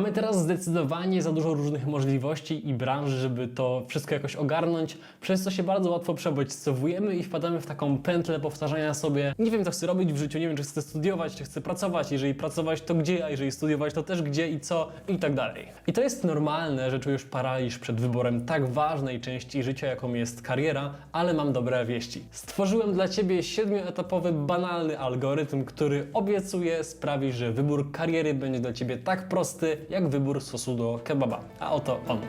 Mamy teraz zdecydowanie za dużo różnych możliwości i branż, żeby to wszystko jakoś ogarnąć, przez co się bardzo łatwo przebodźcowujemy i wpadamy w taką pętlę powtarzania sobie nie wiem co chcę robić w życiu, nie wiem czy chcę studiować, czy chcę pracować, jeżeli pracować to gdzie, a jeżeli studiować to też gdzie i co i tak dalej. I to jest normalne, że czujesz paraliż przed wyborem tak ważnej części życia, jaką jest kariera, ale mam dobre wieści. Stworzyłem dla Ciebie siedmioetapowy, banalny algorytm, który obiecuje sprawi, że wybór kariery będzie dla Ciebie tak prosty, jak wybór sosu do kebaba. A oto on.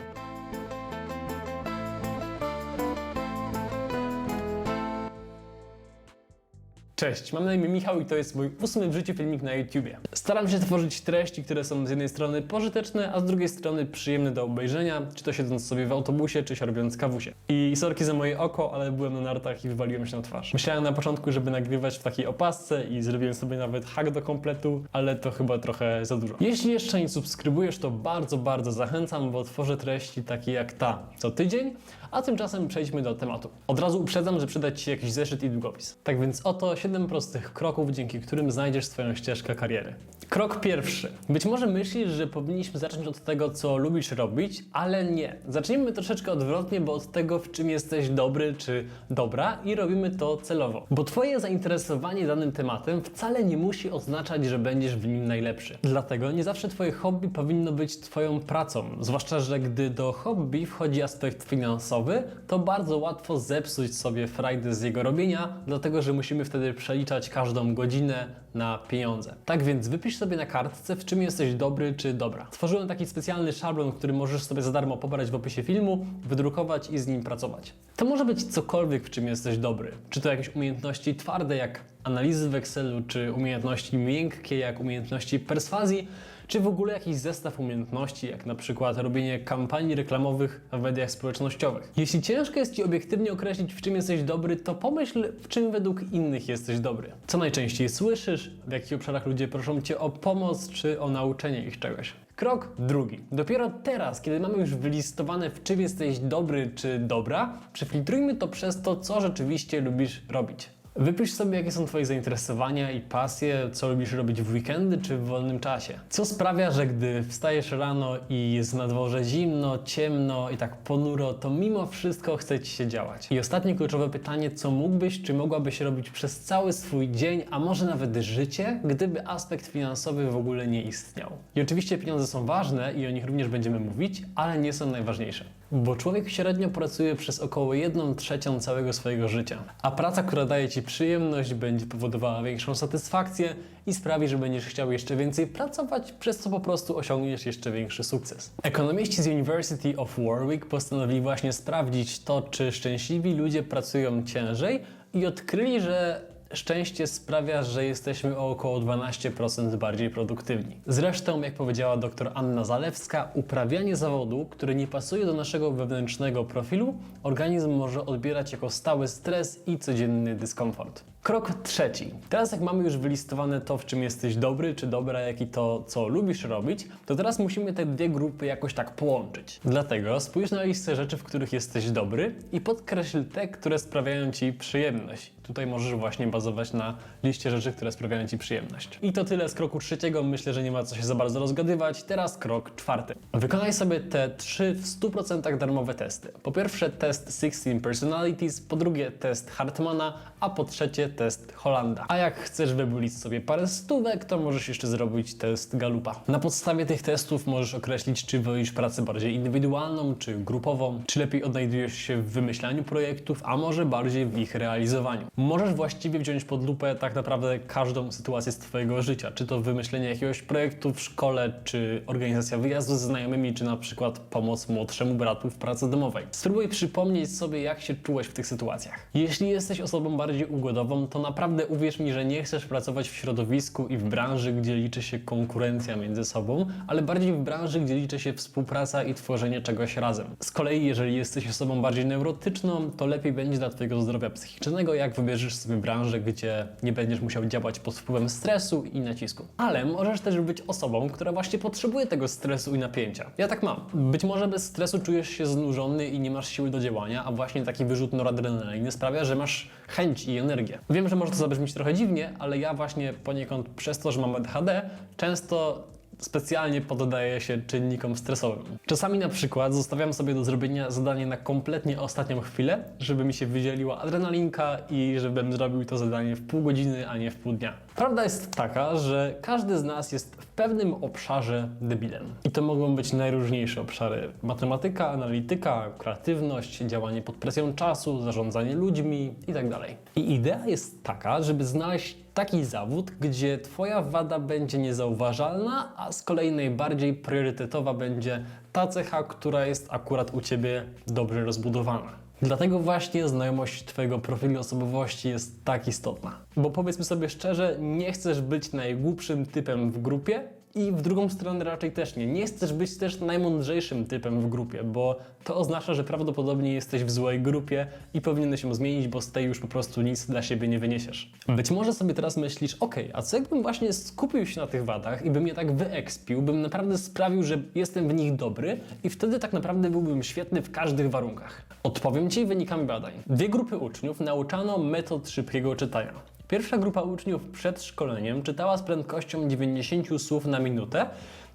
Cześć, mam na imię Michał i to jest mój ósmy w życiu filmik na YouTubie. Staram się tworzyć treści, które są z jednej strony pożyteczne, a z drugiej strony przyjemne do obejrzenia, czy to siedząc sobie w autobusie, czy się robiąc kawusie. I sorki za moje oko, ale byłem na nartach i wywaliłem się na twarz. Myślałem na początku, żeby nagrywać w takiej opasce i zrobiłem sobie nawet hack do kompletu, ale to chyba trochę za dużo. Jeśli jeszcze nie subskrybujesz, to bardzo, bardzo zachęcam, bo tworzę treści takie jak ta co tydzień, a tymczasem przejdźmy do tematu. Od razu uprzedzam, że przyda Ci jakiś zeszyt i długopis. Tak więc oto 7 prostych kroków, dzięki którym znajdziesz swoją ścieżkę kariery. Krok pierwszy. Być może myślisz, że powinniśmy zacząć od tego, co lubisz robić, ale nie. Zacznijmy troszeczkę odwrotnie, bo od tego, w czym jesteś dobry czy dobra i robimy to celowo. Bo Twoje zainteresowanie danym tematem wcale nie musi oznaczać, że będziesz w nim najlepszy. Dlatego nie zawsze Twoje hobby powinno być Twoją pracą. Zwłaszcza, że gdy do hobby wchodzi aspekt finansowy, to bardzo łatwo zepsuć sobie frajdę z jego robienia, dlatego że musimy wtedy przeliczać każdą godzinę na pieniądze. Tak więc wypisz sobie na kartce, w czym jesteś dobry czy dobra. Stworzyłem taki specjalny szablon, który możesz sobie za darmo pobrać w opisie filmu, wydrukować i z nim pracować. To może być cokolwiek, w czym jesteś dobry. Czy to jakieś umiejętności twarde, jak analizy w Excelu, czy umiejętności miękkie, jak umiejętności perswazji, czy w ogóle jakiś zestaw umiejętności, jak na przykład robienie kampanii reklamowych w mediach społecznościowych. Jeśli ciężko jest Ci obiektywnie określić, w czym jesteś dobry, to pomyśl, w czym według innych jesteś dobry. Co najczęściej słyszysz, w jakich obszarach ludzie proszą Cię o pomoc, czy o nauczenie ich czegoś. Krok drugi. Dopiero teraz, kiedy mamy już wylistowane, w czym jesteś dobry czy dobra, przefiltrujmy to przez to, co rzeczywiście lubisz robić. Wypisz sobie, jakie są Twoje zainteresowania i pasje, co lubisz robić w weekendy czy w wolnym czasie. Co sprawia, że gdy wstajesz rano i jest na dworze zimno, ciemno i tak ponuro, to mimo wszystko chce Ci się działać. I ostatnie kluczowe pytanie, co mógłbyś czy mogłabyś robić przez cały swój dzień, a może nawet życie, gdyby aspekt finansowy w ogóle nie istniał. I oczywiście pieniądze są ważne i o nich również będziemy mówić, ale nie są najważniejsze. Bo człowiek średnio pracuje przez około 1 trzecią całego swojego życia, a praca, która daje Ci przyjemność, będzie powodowała większą satysfakcję i sprawi, że będziesz chciał jeszcze więcej pracować, przez co po prostu osiągniesz jeszcze większy sukces. Ekonomiści z University of Warwick postanowili właśnie sprawdzić to, czy szczęśliwi ludzie pracują ciężej i odkryli, że Szczęście sprawia, że jesteśmy o około 12% bardziej produktywni. Zresztą, jak powiedziała dr Anna Zalewska, uprawianie zawodu, który nie pasuje do naszego wewnętrznego profilu, organizm może odbierać jako stały stres i codzienny dyskomfort. Krok trzeci. Teraz jak mamy już wylistowane to, w czym jesteś dobry czy dobra, jak i to, co lubisz robić, to teraz musimy te dwie grupy jakoś tak połączyć. Dlatego spójrz na listę rzeczy, w których jesteś dobry i podkreśl te, które sprawiają Ci przyjemność. Tutaj możesz właśnie bazować na liście rzeczy, które sprawiają Ci przyjemność. I to tyle z kroku trzeciego. Myślę, że nie ma co się za bardzo rozgadywać. Teraz krok czwarty. Wykonaj sobie te trzy w 100% darmowe testy. Po pierwsze test 16 Personalities, po drugie test Hartmana, a po trzecie test Holanda. A jak chcesz wybulić sobie parę stówek, to możesz jeszcze zrobić test Galupa. Na podstawie tych testów możesz określić, czy wolisz pracę bardziej indywidualną, czy grupową, czy lepiej odnajdujesz się w wymyślaniu projektów, a może bardziej w ich realizowaniu. Możesz właściwie wziąć pod lupę tak naprawdę każdą sytuację z Twojego życia, czy to wymyślenie jakiegoś projektu w szkole, czy organizacja wyjazdu ze znajomymi, czy na przykład pomoc młodszemu bratu w pracy domowej. Spróbuj przypomnieć sobie, jak się czułeś w tych sytuacjach. Jeśli jesteś osobą bardziej ugodową, to naprawdę uwierz mi, że nie chcesz pracować w środowisku i w branży, gdzie liczy się konkurencja między sobą, ale bardziej w branży, gdzie liczy się współpraca i tworzenie czegoś razem. Z kolei, jeżeli jesteś osobą bardziej neurotyczną, to lepiej będzie dla Twojego zdrowia psychicznego, jak wybierzesz sobie branżę, gdzie nie będziesz musiał działać pod wpływem stresu i nacisku. Ale możesz też być osobą, która właśnie potrzebuje tego stresu i napięcia. Ja tak mam. Być może bez stresu czujesz się znużony i nie masz siły do działania, a właśnie taki wyrzut noradrenaliny sprawia, że masz chęć i energię. Wiem, że może to zabrzmieć trochę dziwnie, ale ja właśnie poniekąd przez to, że mam ADHD, często specjalnie poddaję się czynnikom stresowym. Czasami na przykład zostawiam sobie do zrobienia zadanie na kompletnie ostatnią chwilę, żeby mi się wydzieliła adrenalinka i żebym zrobił to zadanie w pół godziny, a nie w pół dnia. Prawda jest taka, że każdy z nas jest w pewnym obszarze debilem. I to mogą być najróżniejsze obszary. Matematyka, analityka, kreatywność, działanie pod presją czasu, zarządzanie ludźmi itd. I idea jest taka, żeby znaleźć taki zawód, gdzie Twoja wada będzie niezauważalna, a z kolei najbardziej priorytetowa będzie ta cecha, która jest akurat u Ciebie dobrze rozbudowana. Dlatego właśnie znajomość Twojego profilu osobowości jest tak istotna. Bo powiedzmy sobie szczerze, nie chcesz być najgłupszym typem w grupie, i w drugą stronę raczej też nie. Nie chcesz być też najmądrzejszym typem w grupie, bo to oznacza, że prawdopodobnie jesteś w złej grupie i powinieneś ją zmienić, bo z tej już po prostu nic dla siebie nie wyniesiesz. Być może sobie teraz myślisz, ok, a co jakbym właśnie skupił się na tych wadach i bym je tak wyekspił, bym naprawdę sprawił, że jestem w nich dobry i wtedy tak naprawdę byłbym świetny w każdych warunkach. Odpowiem Ci wynikami badań. Dwie grupy uczniów nauczano metod szybkiego czytania. Pierwsza grupa uczniów przed szkoleniem czytała z prędkością 90 słów na minutę,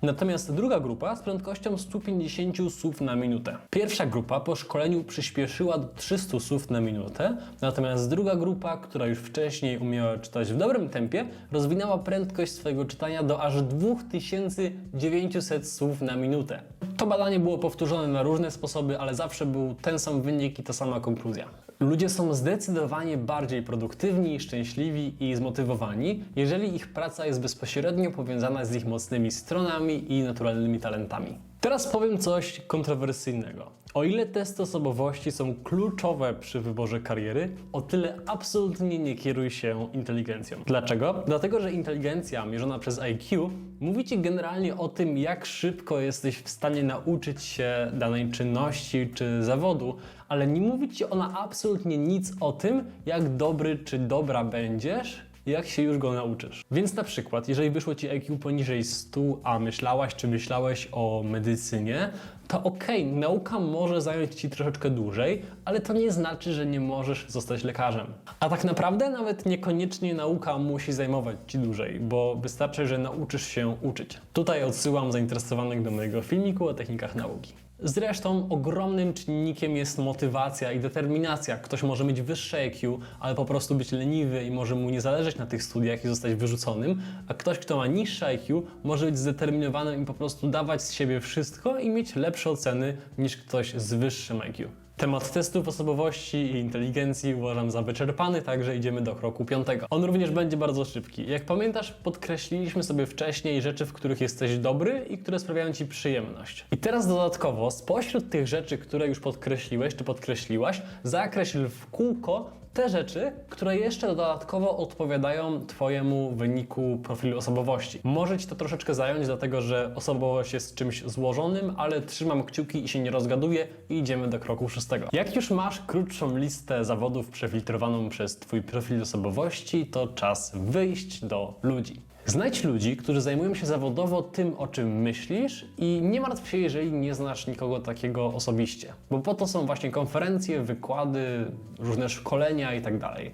natomiast druga grupa z prędkością 150 słów na minutę. Pierwsza grupa po szkoleniu przyspieszyła do 300 słów na minutę, natomiast druga grupa, która już wcześniej umiała czytać w dobrym tempie, rozwinęła prędkość swojego czytania do aż 2900 słów na minutę. To badanie było powtórzone na różne sposoby, ale zawsze był ten sam wynik i ta sama konkluzja. Ludzie są zdecydowanie bardziej produktywni, szczęśliwi i zmotywowani, jeżeli ich praca jest bezpośrednio powiązana z ich mocnymi stronami i naturalnymi talentami. Teraz powiem coś kontrowersyjnego. O ile testy osobowości są kluczowe przy wyborze kariery, o tyle absolutnie nie kieruj się inteligencją. Dlaczego? Dlatego, że inteligencja mierzona przez IQ mówi Ci generalnie o tym, jak szybko jesteś w stanie nauczyć się danej czynności czy zawodu, ale nie mówi Ci ona absolutnie nic o tym, jak dobry czy dobra będziesz jak się już go nauczysz. Więc na przykład, jeżeli wyszło Ci IQ poniżej 100, a myślałaś czy myślałeś o medycynie, to okej, nauka może zająć Ci troszeczkę dłużej, ale to nie znaczy, że nie możesz zostać lekarzem. A tak naprawdę nawet niekoniecznie nauka musi zajmować Ci dłużej, bo wystarczy, że nauczysz się uczyć. Tutaj odsyłam zainteresowanych do mojego filmiku o technikach nauki. Zresztą ogromnym czynnikiem jest motywacja i determinacja. Ktoś może mieć wyższe IQ, ale po prostu być leniwy i może mu nie zależeć na tych studiach i zostać wyrzuconym, a ktoś, kto ma niższe IQ, może być zdeterminowany i po prostu dawać z siebie wszystko i mieć lepsze oceny niż ktoś z wyższym IQ. Temat testów osobowości i inteligencji uważam za wyczerpany, także idziemy do kroku piątego. On również będzie bardzo szybki. Jak pamiętasz, podkreśliliśmy sobie wcześniej rzeczy, w których jesteś dobry i które sprawiają ci przyjemność. I teraz dodatkowo, spośród tych rzeczy, które już podkreśliłeś czy podkreśliłaś, zakreśl w kółko te rzeczy, które jeszcze dodatkowo odpowiadają Twojemu wyniku profilu osobowości. Może Ci to troszeczkę zająć, dlatego że osobowość jest czymś złożonym, ale trzymam kciuki i się nie rozgaduję i idziemy do kroku szóstego. Jak już masz krótszą listę zawodów przefiltrowaną przez Twój profil osobowości, to czas wyjść do ludzi. Znajdź ludzi, którzy zajmują się zawodowo tym, o czym myślisz i nie martw się, jeżeli nie znasz nikogo takiego osobiście, bo po to są właśnie konferencje, wykłady, różne szkolenia i tak.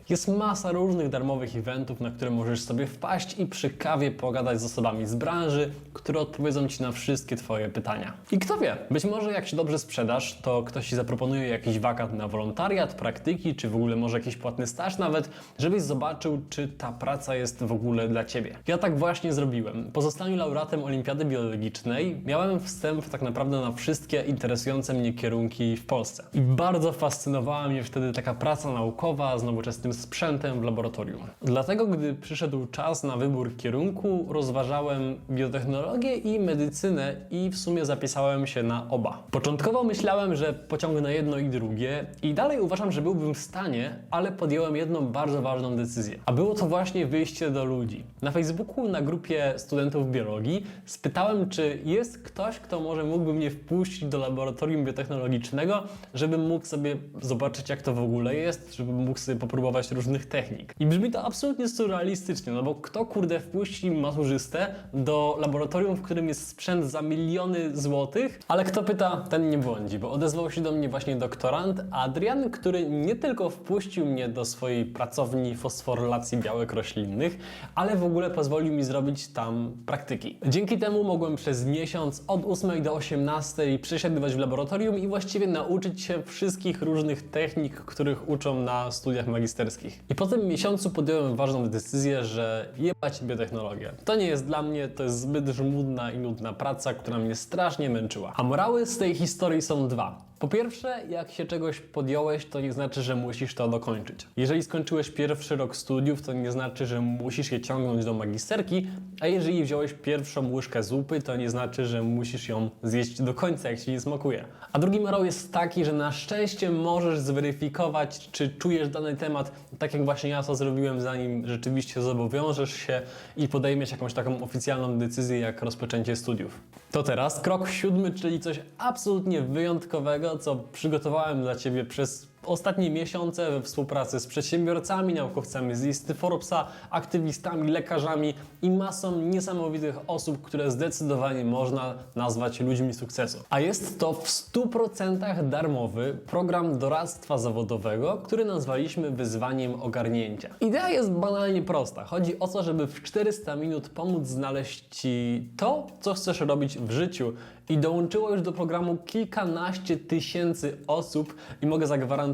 Jest masa różnych darmowych eventów, na które możesz sobie wpaść i przy kawie pogadać z osobami z branży, które odpowiedzą Ci na wszystkie Twoje pytania. I kto wie, być może jak się dobrze sprzedasz, to ktoś Ci zaproponuje jakiś wakat na wolontariat, praktyki, czy w ogóle może jakiś płatny staż nawet, żebyś zobaczył, czy ta praca jest w ogóle dla Ciebie. Ja tak właśnie zrobiłem. Po zostaniu laureatem Olimpiady Biologicznej miałem wstęp tak naprawdę na wszystkie interesujące mnie kierunki w Polsce. I bardzo fascynowała mnie wtedy taka praca naukowa z nowoczesnym sprzętem w laboratorium. Dlatego, gdy przyszedł czas na wybór kierunku, rozważałem biotechnologię i medycynę i w sumie zapisałem się na oba. Początkowo myślałem, że pociągnę jedno i drugie i dalej uważam, że byłbym w stanie, ale podjąłem jedną bardzo ważną decyzję. A było to właśnie wyjście do ludzi. Na Facebooku na grupie studentów biologii spytałem, czy jest ktoś, kto może mógłby mnie wpuścić do laboratorium biotechnologicznego, żebym mógł sobie zobaczyć, jak to w ogóle jest, żebym mógł sobie popróbować różnych technik. I brzmi to absolutnie surrealistycznie, no bo kto kurde wpuści maturzystę do laboratorium, w którym jest sprzęt za miliony złotych, ale kto pyta, ten nie błądzi, bo odezwał się do mnie właśnie doktorant Adrian, który nie tylko wpuścił mnie do swojej pracowni fosforylacji białek roślinnych, ale w ogóle pozwolił pozwolił mi zrobić tam praktyki. Dzięki temu mogłem przez miesiąc od 8 do 18 przesiadywać w laboratorium i właściwie nauczyć się wszystkich różnych technik, których uczą na studiach magisterskich. I po tym miesiącu podjąłem ważną decyzję, że jebać biotechnologię. To nie jest dla mnie, to jest zbyt żmudna i nudna praca, która mnie strasznie męczyła. A morały z tej historii są dwa. Po pierwsze, jak się czegoś podjąłeś, to nie znaczy, że musisz to dokończyć. Jeżeli skończyłeś pierwszy rok studiów, to nie znaczy, że musisz je ciągnąć do magisterki, a jeżeli wziąłeś pierwszą łyżkę zupy, to nie znaczy, że musisz ją zjeść do końca, jak ci nie smakuje. A drugi morał jest taki, że na szczęście możesz zweryfikować, czy czujesz dany temat, tak jak właśnie ja to zrobiłem, zanim rzeczywiście zobowiążesz się i podejmiesz jakąś taką oficjalną decyzję, jak rozpoczęcie studiów. To teraz krok siódmy, czyli coś absolutnie wyjątkowego, co przygotowałem dla Ciebie przez ostatnie miesiące we współpracy z przedsiębiorcami, naukowcami z listy Forbesa, aktywistami, lekarzami i masą niesamowitych osób, które zdecydowanie można nazwać ludźmi sukcesu. A jest to w 100% darmowy program doradztwa zawodowego, który nazwaliśmy wyzwaniem ogarnięcia. Idea jest banalnie prosta. Chodzi o to, żeby w 400 minut pomóc znaleźć Ci to, co chcesz robić w życiu. I dołączyło już do programu kilkanaście tysięcy osób i mogę zagwarantować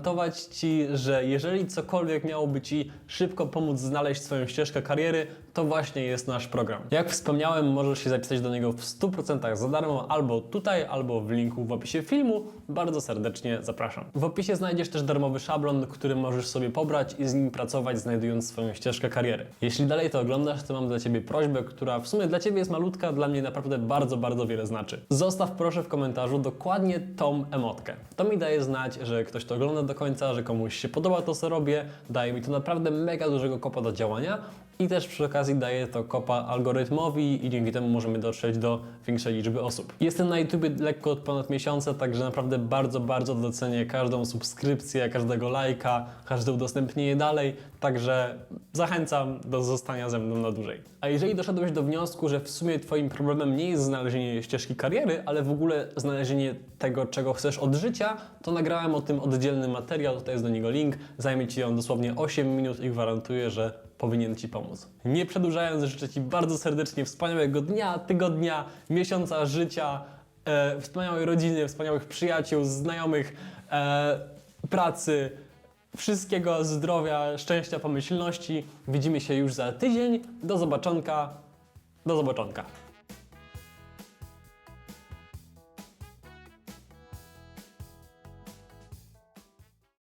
Ci, że jeżeli cokolwiek miałoby Ci szybko pomóc znaleźć swoją ścieżkę kariery, to właśnie jest nasz program. Jak wspomniałem, możesz się zapisać do niego w 100% za darmo albo tutaj, albo w linku w opisie filmu. Bardzo serdecznie zapraszam. W opisie znajdziesz też darmowy szablon, który możesz sobie pobrać i z nim pracować, znajdując swoją ścieżkę kariery. Jeśli dalej to oglądasz, to mam dla Ciebie prośbę, która w sumie dla Ciebie jest malutka, dla mnie naprawdę bardzo, bardzo wiele znaczy. Zostaw proszę w komentarzu dokładnie tą emotkę. To mi daje znać, że ktoś to ogląda do końca, że komuś się podoba to, co robię. Daje mi to naprawdę mega dużego kopa do działania i też przy okazji daje to kopa algorytmowi i dzięki temu możemy dotrzeć do większej liczby osób. Jestem na YouTubie lekko od ponad miesiąca, także naprawdę bardzo, bardzo docenię każdą subskrypcję, każdego lajka, każde udostępnienie dalej, także zachęcam do zostania ze mną na dłużej. A jeżeli doszedłeś do wniosku, że w sumie Twoim problemem nie jest znalezienie ścieżki kariery, ale w ogóle znalezienie tego, czego chcesz od życia, to nagrałem o tym oddzielny materiał, tutaj jest do niego link, zajmie Ci on dosłownie 8 minut i gwarantuję, że powinien Ci pomóc. Nie przedłużając, życzę Ci bardzo serdecznie wspaniałego dnia, tygodnia, miesiąca życia, e, wspaniałej rodziny, wspaniałych przyjaciół, znajomych, e, pracy, wszystkiego zdrowia, szczęścia, pomyślności. Widzimy się już za tydzień. Do zobaczonka. Do zobaczonka.